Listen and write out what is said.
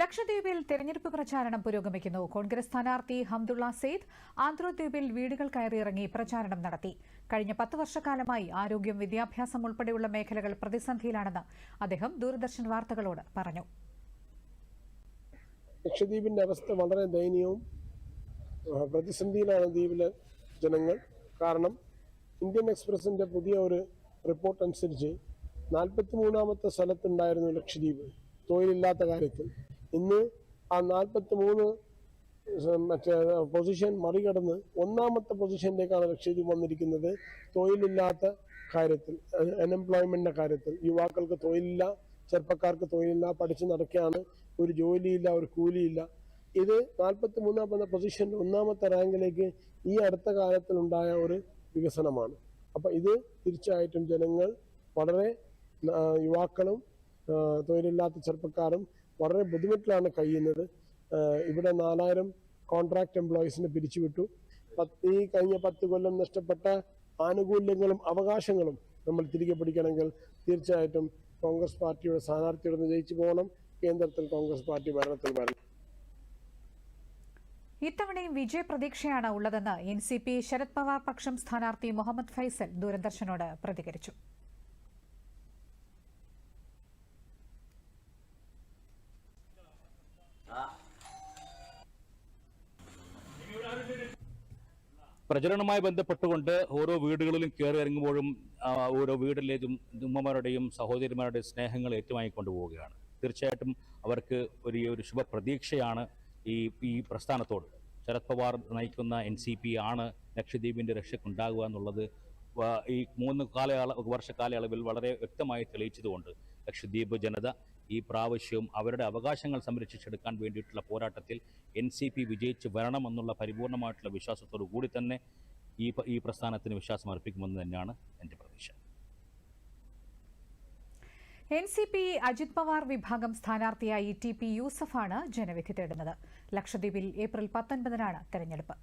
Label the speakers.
Speaker 1: ലക്ഷദ്വീപിൽ തെരഞ്ഞെടുപ്പ് പ്രചാരണം പുരോഗമിക്കുന്നു. കോൺഗ്രസ് സ്ഥാനാർത്ഥി ഹംദുള്ള സെയ്ദ് ആന്ധ്രദ്വീപിൽ വീടുകൾ കയറിയിറങ്ങി പ്രചാരണം നടത്തി. കഴിഞ്ഞ പത്ത് വർഷക്കാലമായി ആരോഗ്യം വിദ്യാഭ്യാസം ഉൾപ്പെടെയുള്ള മേഖലകൾ പ്രതിസന്ധിയിലാണെന്ന് അദ്ദേഹം ദൂരദർശൻ വാർത്തകളോട് പറഞ്ഞു.
Speaker 2: ലക്ഷദ്വീപിന്റെ അവസ്ഥ വളരെ ദയനീയവും പ്രതിസന്ധിയിലാണ് ദ്വീപിലെ ജനങ്ങൾ. കാരണം ഇന്ത്യൻ എക്സ്പ്രസിന്റെ പുതിയ ഒരു റിപ്പോർട്ട് അനുസരിച്ച് നാൽപ്പത്തി മൂന്നാമത്തെ സ്ഥലത്തുണ്ടായിരുന്നു ലക്ഷദ്വീപ് തൊഴിലില്ലാത്ത കാര്യത്തിൽ ഇന്ന് ആ നാൽപ്പത്തി മൂന്ന് മറ്റേ പൊസിഷൻ മറികടന്ന് ഒന്നാമത്തെ പൊസിഷനിലേക്കാണ് ലക്ഷദ്വീപ് വന്നിരിക്കുന്നത്. തൊഴിലില്ലാത്ത കാര്യത്തിൽ അൺഎംപ്ലോയ്മെന്റിന്റെ കാര്യത്തിൽ. യുവാക്കൾക്ക് തൊഴിലില്ല ചെറുപ്പക്കാർക്ക് തൊഴിലില്ല പഠിച്ചു നടക്കുകയാണ് ഒരു ജോലിയില്ല ഒരു കൂലിയില്ല. ഇത് നാൽപ്പത്തി മൂന്നാമത്തെ പൊസിഷൻ ഒന്നാമത്തെ റാങ്കിലേക്ക് ഈ അടുത്ത കാലത്തിലുണ്ടായ ഒരു വികസനമാണ്. അപ്പൊ ഇത് തീർച്ചയായിട്ടും ജനങ്ങൾ വളരെ യുവാക്കളും തൊഴിലില്ലാത്ത ചെറുപ്പക്കാരും വളരെ ബുദ്ധിമുട്ടിലാണ് കഴിയുന്നത്. ഇവിടെ നാലായിരം കോൺട്രാക്ട് എംപ്ലോയീസിനെ പിരിച്ചുവിട്ടു. ഈ കഴിഞ്ഞ പത്ത് കൊല്ലം നഷ്ടപ്പെട്ട ആനുകൂല്യങ്ങളും അവകാശങ്ങളും നമ്മൾ തിരികെ പിടിക്കണമെങ്കിൽ തീർച്ചയായിട്ടും കോൺഗ്രസ് പാർട്ടിയുടെ സ്ഥാനാർത്ഥിയോട് ജയിച്ചു പോകണം. കേന്ദ്രത്തിൽ കോൺഗ്രസ് പാർട്ടി ഭരണത്തിൽ വരണം.
Speaker 1: ഇത്തവണയും വിജയ പ്രതീക്ഷയാണ് ഉള്ളതെന്ന് N C P Sharad Pawar പക്ഷം സ്ഥാനാർത്ഥി മുഹമ്മദ് ഫൈസൽ ദൂരദർശനോട് പ്രതികരിച്ചു.
Speaker 3: പ്രചരണവുമായി ബന്ധപ്പെട്ടുകൊണ്ട് ഓരോ വീടുകളിലും കയറി ഇറങ്ങുമ്പോഴും ഓരോ വീട്ടിലേതും ഉമ്മമാരുടെയും സഹോദരിമാരുടെയും സ്നേഹങ്ങൾ ഏറ്റുവാങ്ങിക്കൊണ്ട് പോവുകയാണ്. തീർച്ചയായിട്ടും അവർക്ക് ഒരു ഒരു ശുഭപ്രതീക്ഷയാണ് ഈ ഈ പ്രസ്ഥാനത്തോട്. ശരത് പവാർ നയിക്കുന്ന എൻ സി പി ആണ് ലക്ഷദ്വീപിന്റെ രക്ഷയ്ക്കുണ്ടാകുക എന്നുള്ളത് ഈ മൂന്ന് കാലയള വർഷ കാലയളവിൽ വളരെ വ്യക്തമായി തെളിയിച്ചതുകൊണ്ട് ലക്ഷദ്വീപ് ജനത ഈ പ്രാവശ്യവും അവരുടെ അവകാശങ്ങൾ സംരക്ഷിച്ചെടുക്കാൻ വേണ്ടിയിട്ടുള്ള പോരാട്ടത്തിൽ എൻ സി പി വിജയിച്ച് വരണമെന്നുള്ള പരിപൂർണമായിട്ടുള്ള വിശ്വാസത്തോടു കൂടി തന്നെ ഈ ഈ പ്രസ്ഥാനത്തിന് വിശ്വാസം അർപ്പിക്കുമെന്ന് തന്നെയാണ് എന്റെ പ്രതീക്ഷ.
Speaker 1: N C P Ajit Pawar വിഭാഗം സ്ഥാനാർത്ഥിയായി ടി പി യൂസഫാണ് ജനവിധി തേടുന്നത്. ലക്ഷദ്വീപിൽ ഏപ്രിൽ പത്തൊൻപതിനാണ് തെരഞ്ഞെടുപ്പ്.